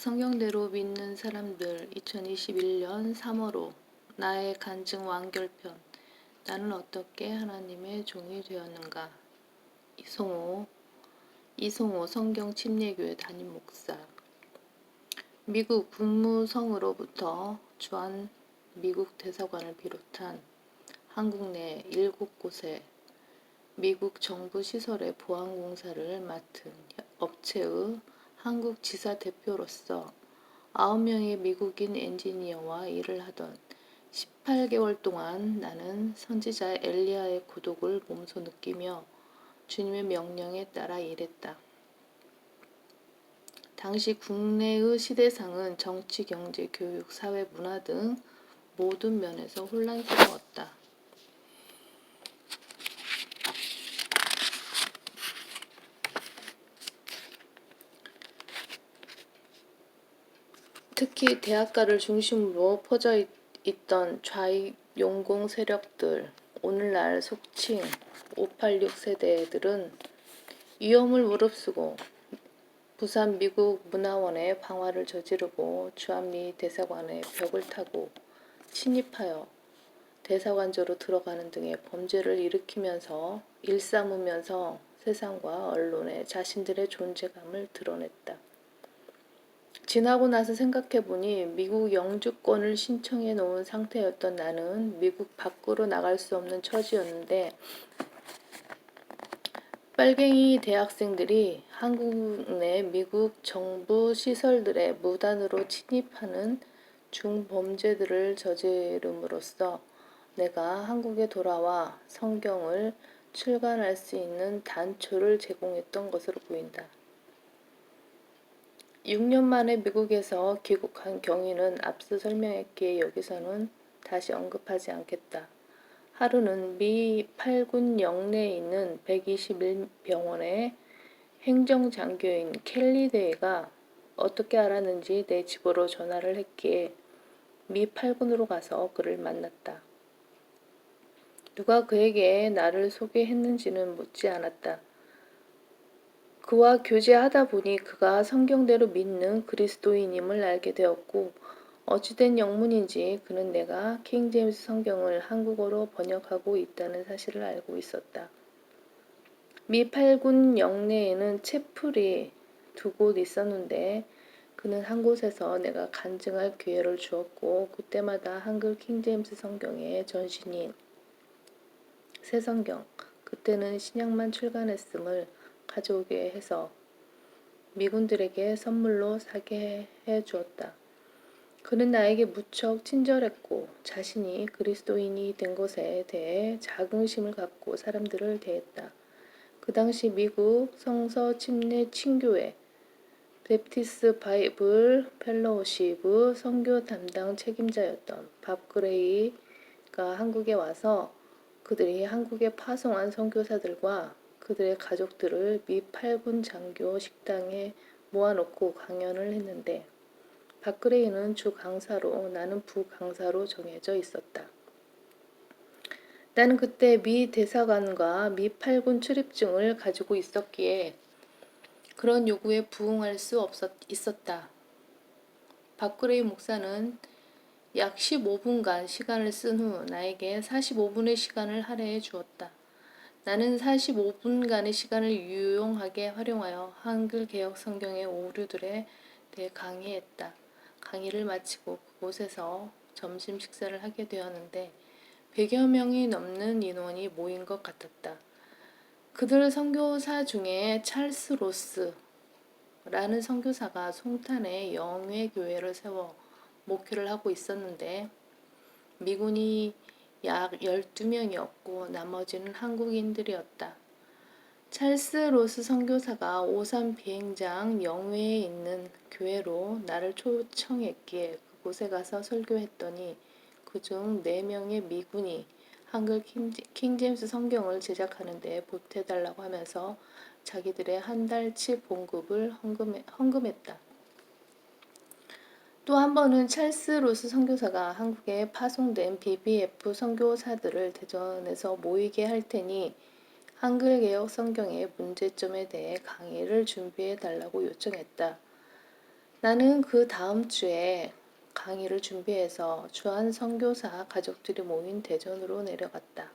성경대로 믿는 사람들 2021년 3월호 나의 간증 완결편. 나는 어떻게 하나님의 종이 되었는가? 이송호. 이송호 성경 침례교회 담임 목사. 미국 국무성으로부터 주한 미국 대사관을 비롯한 한국 내 일곱 곳에 미국 정부 시설의 보안 공사를 맡은 업체의 한국 지사 대표로서 9명의 미국인 엔지니어와 일을 하던 18개월 동안 나는 선지자 엘리야의 고독을 몸소 느끼며 주님의 명령에 따라 일했다. 당시 국내의 시대상은 정치, 경제, 교육, 사회, 문화 등 모든 면에서 혼란스러웠다. 특히 대학가를 중심으로 퍼져 있, 있던 좌익 용공 세력들, 오늘날 속칭 586 세대들은 위험을 무릅쓰고 부산 미국 문화원의 방화를 저지르고 주한미 대사관의 벽을 타고 침입하여 대사관저로 들어가는 등의 범죄를 일으키면서 일삼으면서 세상과 언론에 자신들의 존재감을 드러냈다. 지나고 나서 생각해보니 미국 영주권을 신청해 놓은 상태였던 나는 미국 밖으로 나갈 수 없는 처지였는데 빨갱이 대학생들이 한국 내 미국 정부 시설들에 무단으로 침입하는 중범죄들을 저지름으로써 내가 한국에 돌아와 성경을 출간할 수 있는 단초를 제공했던 것으로 보인다. 6년 만에 미국에서 귀국한 경위는 앞서 설명했기에 여기서는 다시 언급하지 않겠다. 하루는 미 8군 영내에 있는 121병원의 행정장교인 켈리 데이가 어떻게 알았는지 내 집으로 전화를 했기에 미 8군으로 가서 그를 만났다. 누가 그에게 나를 소개했는지는 묻지 않았다. 그와 교제하다 보니 그가 성경대로 믿는 그리스도인임을 알게 되었고 어찌된 영문인지 그는 내가 킹제임스 성경을 한국어로 번역하고 있다는 사실을 알고 있었다. 미 8군 영내에는 채플이 두 곳 있었는데 그는 한 곳에서 내가 간증할 기회를 주었고 그때마다 한글 킹제임스 성경의 전신인 새 성경 그때는 신약만 출간했음을 가져오게 해서 미군들에게 선물로 사게 해 주었다. 그는 나에게 무척 친절했고 자신이 그리스도인이 된 것에 대해 자긍심을 갖고 사람들을 대했다. 그 당시 미국 성서 침례 친교회 베프티스 바이블 펠로우시브 선교 담당 책임자였던 밥 그레이가 한국에 와서 그들이 한국에 파송한 선교사들과 그들의 가족들을 미 8군 장교 식당에 모아놓고 강연을 했는데 박그레이는 주 강사로 나는 부 강사로 정해져 있었다. 나는 그때 미 대사관과 미 8군 출입증을 가지고 있었기에 그런 요구에 부응할 수 없었, 있었다. 박그레이 목사는 약 15분간 시간을 쓴 후 나에게 45분의 시간을 할애해 주었다. 나는 45분간의 시간을 유용하게 활용하여 한글 개혁 성경의 오류들에 대해 강의했다. 강의를 마치고 그곳에서 점심 식사를 하게 되었는데 100여 명이 넘는 인원이 모인 것 같았다. 그들 선교사 중에 찰스 로스라는 선교사가 송탄에 영회 교회를 세워 목회를 하고 있었는데 미군이 약 12명이었고 나머지는 한국인들이었다. 찰스 로스 선교사가 오산 비행장 영회에 있는 교회로 나를 초청했기에 그곳에 가서 설교했더니 그중 4명의 미군이 한글 킹제임스 성경을 제작하는 데 보태달라고 하면서 자기들의 한 달치 봉급을 헌금했다. 또 한 번은 찰스 로스 선교사가 한국에 파송된 BBF 선교사들을 대전에서 모이게 할 테니 한글 개혁 성경의 문제점에 대해 강의를 준비해 달라고 요청했다. 나는 그 다음 주에 강의를 준비해서 주한 선교사 가족들이 모인 대전으로 내려갔다.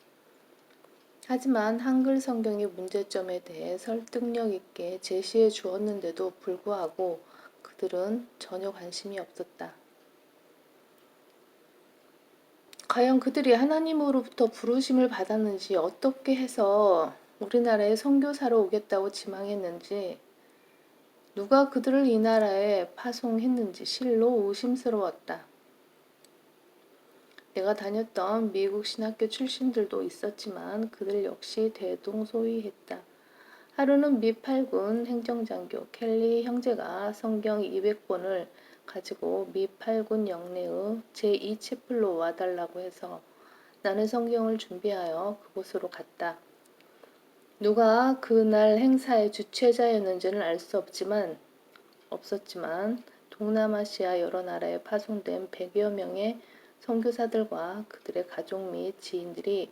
하지만 한글 성경의 문제점에 대해 설득력 있게 제시해 주었는데도 불구하고 그들은 전혀 관심이 없었다. 과연 그들이 하나님으로부터 부르심을 받았는지 어떻게 해서 우리나라에 선교사로 오겠다고 지망했는지 누가 그들을 이 나라에 파송했는지 실로 의심스러웠다. 내가 다녔던 미국 신학교 출신들도 있었지만 그들 역시 대동소이했다. 하루는 미 8군 행정장교 켈리 형제가 성경 200권을 가지고 미 8군 영내의 제2채플로 와달라고 해서 나는 성경을 준비하여 그곳으로 갔다. 누가 그날 행사의 주최자였는지는 알 수 없지만 없었지만 동남아시아 여러 나라에 파송된 100여 명의 선교사들과 그들의 가족 및 지인들이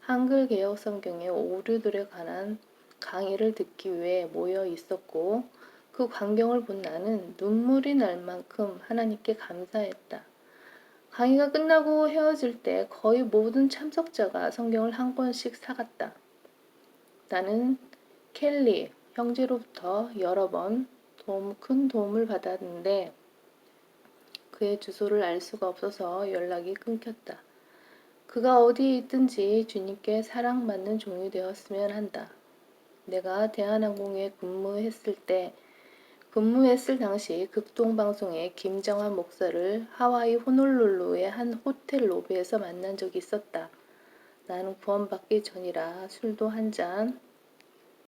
한글 개혁 성경의 오류들에 관한 강의를 듣기 위해 모여 있었고 그 광경을 본 나는 눈물이 날 만큼 하나님께 감사했다. 강의가 끝나고 헤어질 때 거의 모든 참석자가 성경을 한 권씩 사갔다. 나는 켈리 형제로부터 여러 번 도움, 큰 도움을 받았는데 그의 주소를 알 수가 없어서 연락이 끊겼다. 그가 어디에 있든지 주님께 사랑받는 종이 되었으면 한다. 내가 대한항공에 근무했을 때 근무했을 당시 극동방송의 김정환 목사를 하와이 호놀룰루의 한 호텔 로비에서 만난 적이 있었다. 나는 구원받기 전이라 술도 한 잔